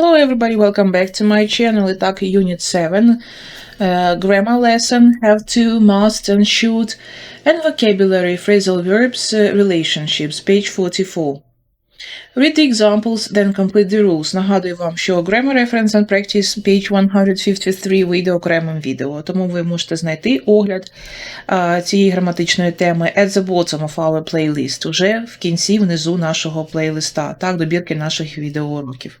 Hello everybody, welcome back to my channel. Итак, Unit 7, uh, grammar lesson, have to, must and should, and vocabulary, phrasal verbs, uh, relationships, page 44. Read the examples, then complete the rules. Нагадую вам, що Grammar Reference and Practice, page 153 вийде окремим відео, тому ви можете знайти огляд а, цієї граматичної теми at the bottom of our playlist, уже в кінці, внизу нашого плейлиста, так, добірки наших відеоуроків.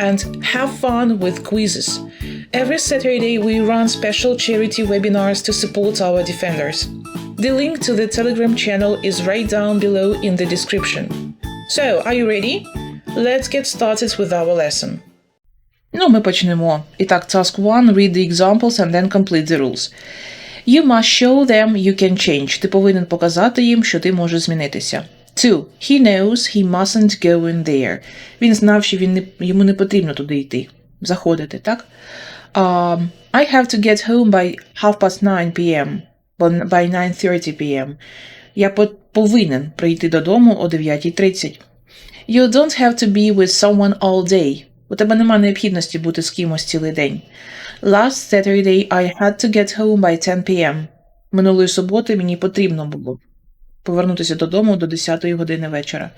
and have fun with quizzes. Every Saturday, we run special charity webinars to support our defenders. The link to the Telegram channel is right down below in the description. So, are you ready? Let's get started with our lesson. Ну, ми почнемо. І так, task 1, read the examples and then complete the rules. You must show them you can change. Ти повинен показати їм, що ти можеш змінитися. 2. He knows he mustn't go in there. Він знав, що він не, йому не потрібно туди йти. Заходити, так? Um, I have to get home by half past 9 p.m. By 9.30 p.m. Я по- повинен прийти додому о 9.30. You don't have to be with someone all day. У тебе нема необхідності бути з кимось цілий день. Last Saturday I had to get home by 10 p.m. Минулої суботи мені потрібно було повернутися додому до 10 години вечора.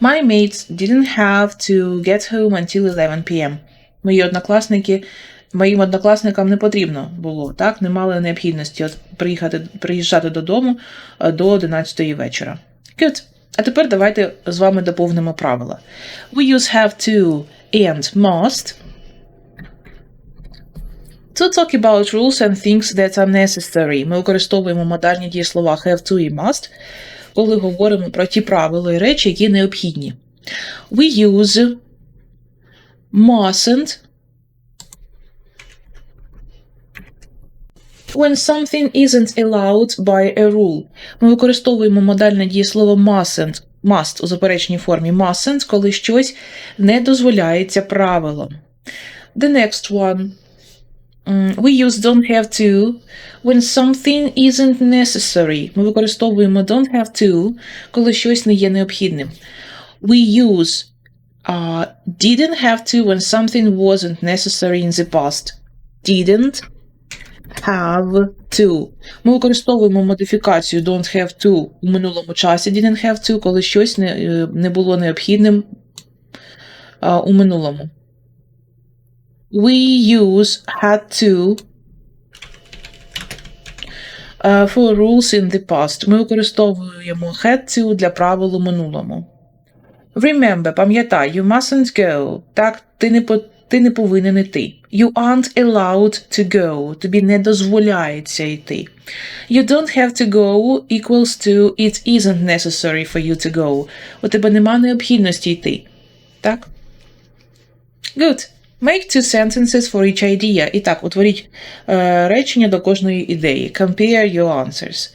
My mates didn't have to get home until 11 p.m. Мої однокласники, моїм однокласникам не потрібно було, так? Не мали необхідності приїхати, приїжджати додому е, до 11 вечора. Good. А тепер давайте з вами доповнимо правила. We use have to and must To talk about rules and things that are necessary. Ми використовуємо модальні дієслова have to і must, коли говоримо про ті правила і речі, які необхідні. We use mustn't when something isn't allowed by a rule. Ми використовуємо модальне дієслово mustn't, must у заперечній формі mustn't, коли щось не дозволяється правилом. The next one. Mm, We use don't have to when something isn't necessary. Ми використовуємо don't have to, коли щось не є необхідним. We use uh, didn't have to when something wasn't necessary in the past. Didn't have to. Ми використовуємо модифікацію don't have to у минулому часі didn't have to, коли щось не, е, не було необхідним а, у минулому. We use had to uh, for rules in the past. Ми використовуємо had to для правил у минулому. Remember, пам'ятай, you mustn't go. Так, ти не, по, ти не повинен йти. You aren't allowed to go. Тобі не дозволяється йти. You don't have to go equals to it isn't necessary for you to go. У тебе нема необхідності йти. Так? Good. Make two sentences for each idea. І так, утворіть е, речення до кожної ідеї. Compare your answers.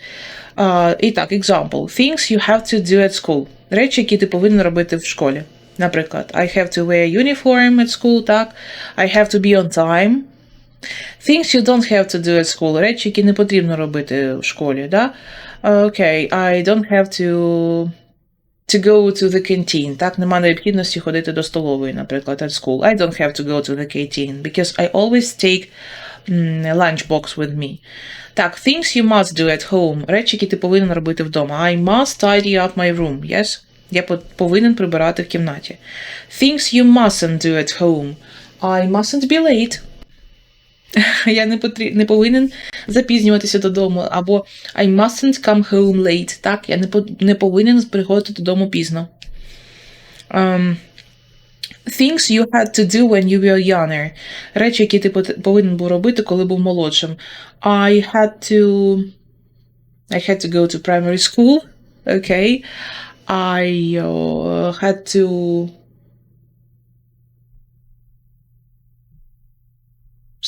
Е, і так, example. Things you have to do at school. Речі, які ти повинен робити в школі. Наприклад, I have to wear uniform at school, так. I have to be on time. Things you don't have to do at school. Речі, які не потрібно робити в школі, да? Okay. I don't have to to go to the canteen. Так, нема необхідності ходити до столової, наприклад, at school. I don't have to go to the canteen because I always take mm, lunchbox with me. Так, things you must do at home. Речі, які ти повинен робити вдома. I must tidy up my room. Yes? Я повинен прибирати в кімнаті. Things you mustn't do at home. I mustn't be late. Я не потрі... не повинен запізнюватися додому, або I mustn't come home late. Так, я не, по... не повинен приходити додому пізно. Um, things you had to do when you were younger. Речі, які ти повинен був робити, коли був молодшим. I had to I had to go to primary school. Okay. I uh, had to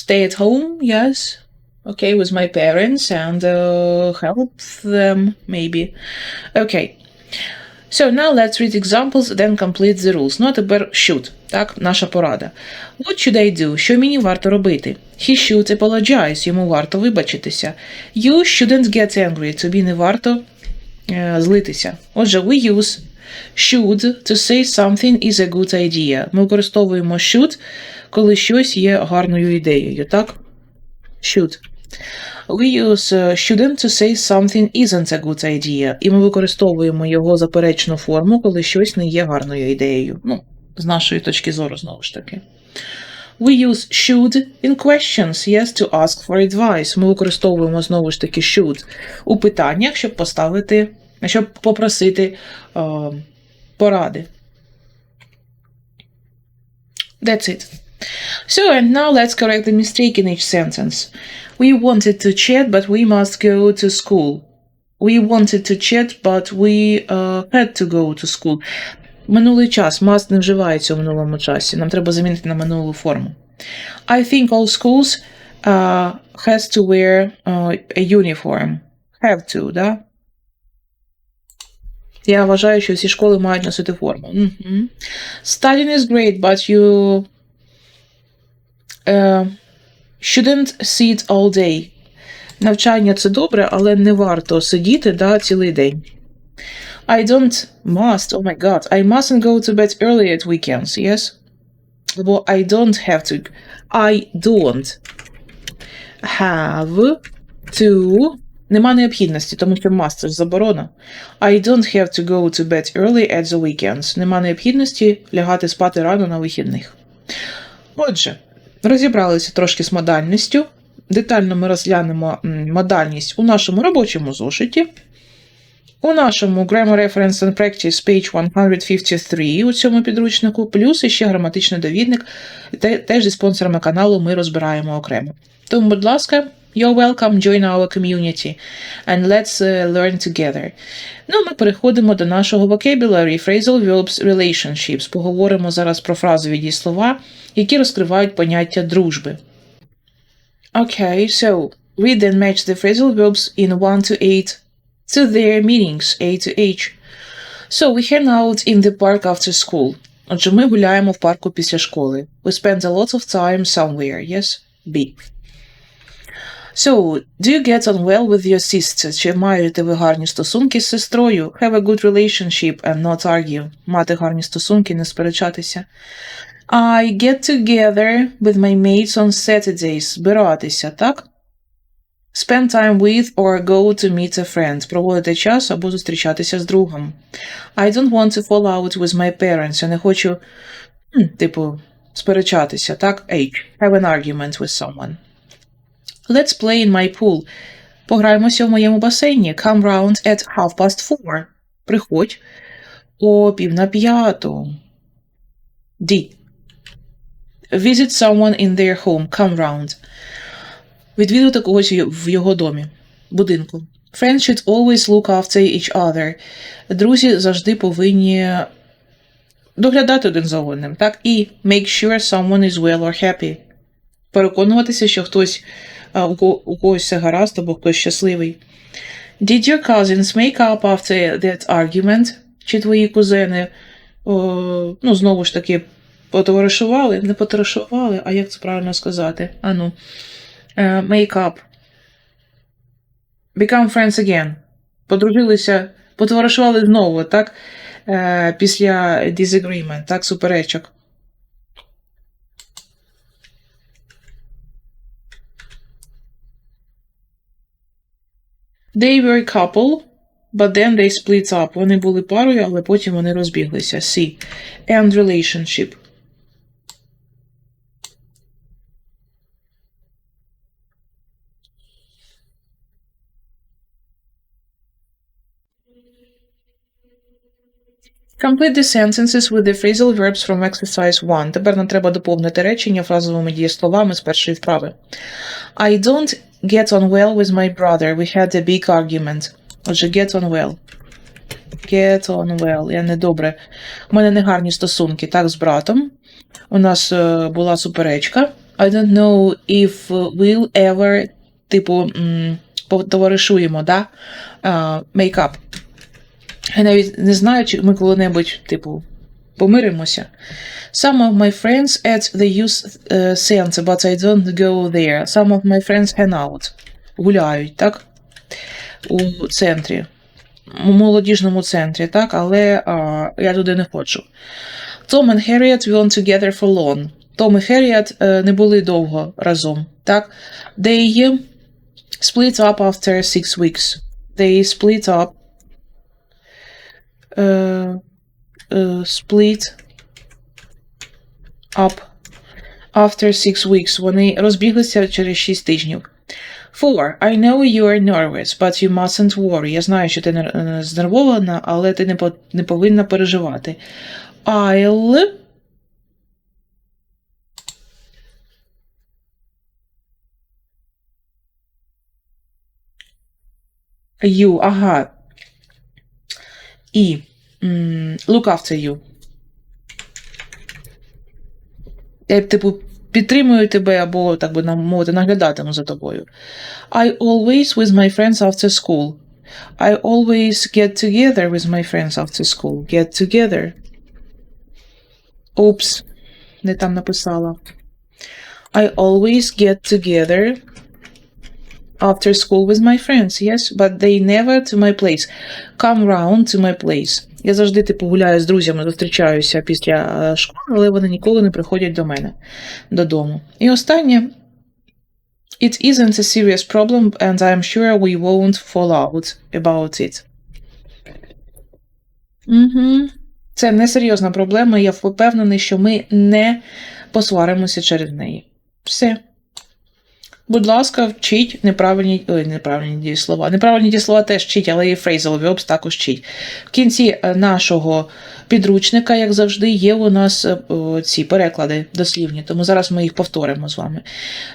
stay at home, yes. Okay, with my parents and uh, help them, maybe. Okay. So now let's read examples, then complete the rules. Ну, а тепер should, так, наша порада. What should I do? Що мені варто робити? He should apologize, йому варто вибачитися. You shouldn't get angry, тобі не варто е, злитися. Отже, we use should to say something is a good idea. Ми використовуємо should, коли щось є гарною ідеєю, так? Should. We use uh, shouldn't to say something isn't a good idea. І ми використовуємо його заперечну форму, коли щось не є гарною ідеєю. Ну, з нашої точки зору, знову ж таки. We use should in questions, yes, to ask for advice. Ми використовуємо знову ж таки should у питаннях, щоб поставити, щоб попросити е, поради. That's it. So, and now let's correct the mistake in each sentence. We wanted to chat, but we must go to school. We wanted to chat, but we uh, had to go to school. Минулий час must не вживається у минулому часі. Нам треба замінити на минулу форму. I think all schools uh, has to wear uh, a uniform. Have to, да? Я вважаю, що всі школи мають носити форму. Мгм. Studying is great, but you uh, shouldn't sit all day. Навчання це добре, але не варто сидіти да, цілий день. I don't must, oh my god, I mustn't go to bed early at weekends, yes? Або I don't have to. I don't have to. Нема необхідності, тому що must це ж заборона. I don't have to go to bed early at the weekends. Нема необхідності лягати спати рано на вихідних. Отже, розібралися трошки з модальністю. Детально ми розглянемо модальність у нашому робочому зошиті. У нашому Grammar Reference and Practice page 153 у цьому підручнику, плюс іще граматичний довідник, теж зі спонсорами каналу ми розбираємо окремо. Тому, будь ласка, you're welcome, join our community and let's uh, learn together. Ну, ми переходимо до нашого vocabulary, phrasal verbs, relationships. Поговоримо зараз про фразові дієслова, які розкривають поняття дружби. Okay, so read and match the phrasal verbs in 1 to 8 to their meanings, A to H. So we hang out in the park after school. Отже, ми гуляємо в парку після школи. We spend a lot of time somewhere, yes? B. So, do you get on well with your sister? Чи маєте ви гарні стосунки з сестрою? Have a good relationship and not argue. Мати гарні стосунки, не сперечатися. I get together with my mates on Saturdays. Збиратися, так? Spend time with or go to meet a friend. Проводити час або зустрічатися з другом. I don't want to fall out with my parents. Я не хочу, типу, сперечатися, так? H. Have an argument with someone. Let's play in my pool. Пограємося в моєму басейні. Come round at half past four. Приходь о пів на п'яту. D. Visit someone in their home. Come round. Відвідувати когось в його домі, будинку. Friends should always look after each other. Друзі завжди повинні доглядати один за одним, так? І make sure someone is well or happy. Переконуватися, що хтось у, ко- у когось все гаразд або хтось щасливий. Did your cousins make up after that argument? Чи твої кузени, о, ну, знову ж таки, потоваришували? Не потоваришували, а як це правильно сказати? Ану. Е, make up. Become friends again. Подружилися, потоваришували знову, так? Е, після disagreement, так, суперечок. They were a couple, but then they split up. Вони були парою, але потім вони розбіглися. C. End relationship. Complete the sentences with the phrasal verbs from exercise 1. Тепер нам треба доповнити речення фразовими дієсловами з першої вправи. I don't get on well with my brother. We had a big argument. Отже, get on well. Get on well. Я недобре. У мене негарні стосунки, так, з братом. У нас е, була суперечка. I don't know if we'll ever, типу, м, потоваришуємо, да? Uh, make up. Я навіть не знаю, чи ми коли-небудь, типу, помиримося. Some of my friends at the youth uh, center, but I don't go there. Some of my friends hang out. Гуляють, так? У центрі. У молодіжному центрі, так? Але а, я туди не ходжу. Tom and Harriet weren't together for long. Том і Harriet е, не були довго разом, так? They split up after six weeks. They split up. е, е, split up after six weeks. Вони розбіглися через 6 тижнів. Four. I know you are nervous, but you mustn't worry. Я знаю, що ти е, знервована, але ти не, по- не повинна переживати. I'll you, ага. І м, look after you. Я, типу, підтримую тебе або, так би нам мовити, наглядатиму за тобою. I always with my friends after school. I always get together with my friends after school. Get together. Oops. Не там написала. I always get together after school with my friends, yes, but they never to my place. Come round to my place. Я завжди типу гуляю з друзями, зустрічаюся після е, школи, але вони ніколи не приходять до мене додому. І останнє. It isn't a serious problem, and I'm sure we won't fall out about it. Угу. Це не серйозна проблема, я впевнений, що ми не посваримося через неї. Все. Будь ласка, вчіть неправильні, ой, неправильні дієслова. Неправильні дієслова теж вчіть, але і phrasal verbs також вчіть. В кінці е, нашого підручника, як завжди, є у нас е, ці переклади дослівні, тому зараз ми їх повторимо з вами.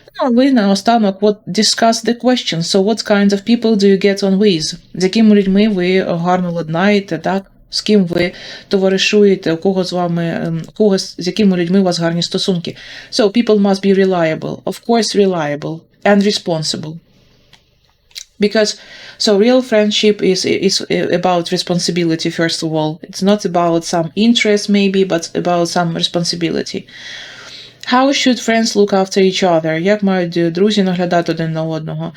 Ну, а ви наостанок what, discuss the question. So what kind of people do you get on with? З якими людьми ви гарно ладнаєте, так? З ким ви товаришуєте, у кого з вами, ем, кого з якими людьми у вас гарні стосунки. So people must be reliable, of course reliable and responsible. Because so real friendship is is about responsibility first of all. It's not about some interest maybe, but about some responsibility. How should friends look after each other? Як мають е, друзі наглядати один на одного?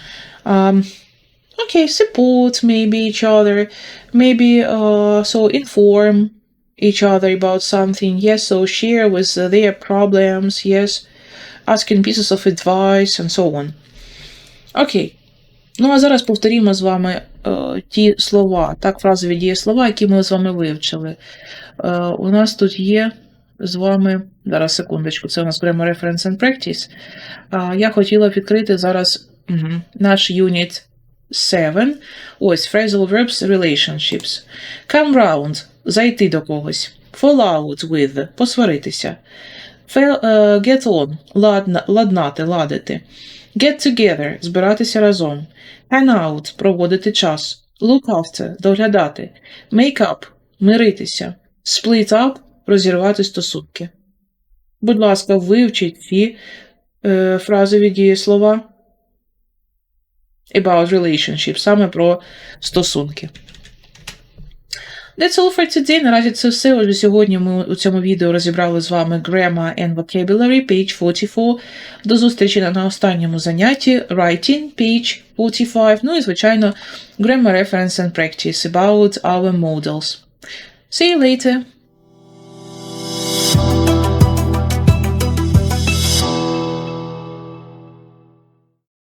Um, okay, support maybe each other, maybe uh, so inform each other about something. Yes, so share with uh, their problems. Yes, asking pieces of advice and so on. Окей. Ну, а зараз повторімо з вами е, ті слова, так, фразові дієслова, які ми з вами вивчили. Е, у нас тут є з вами. Зараз секундочку, це у нас Grammar Reference and Practice. А, я хотіла відкрити зараз угу, наш юніт 7. Ось phrasal verbs relationships. Come round зайти до когось. Fall out with посваритися. Е, get on ладна, ладнати, ладити. Get together збиратися разом. Hang out проводити час. Look after доглядати. Make up миритися. Split up розірвати стосунки. Будь ласка, вивчіть ці е, фразові дієслова about relationship, саме про стосунки. That's all for today. Наразі це все. Отже, сьогодні ми у цьому відео розібрали з вами Grammar and Vocabulary, page 44. До зустрічі на останньому занятті Writing, page 45. Ну і, звичайно, Grammar Reference and Practice about our models. See you later!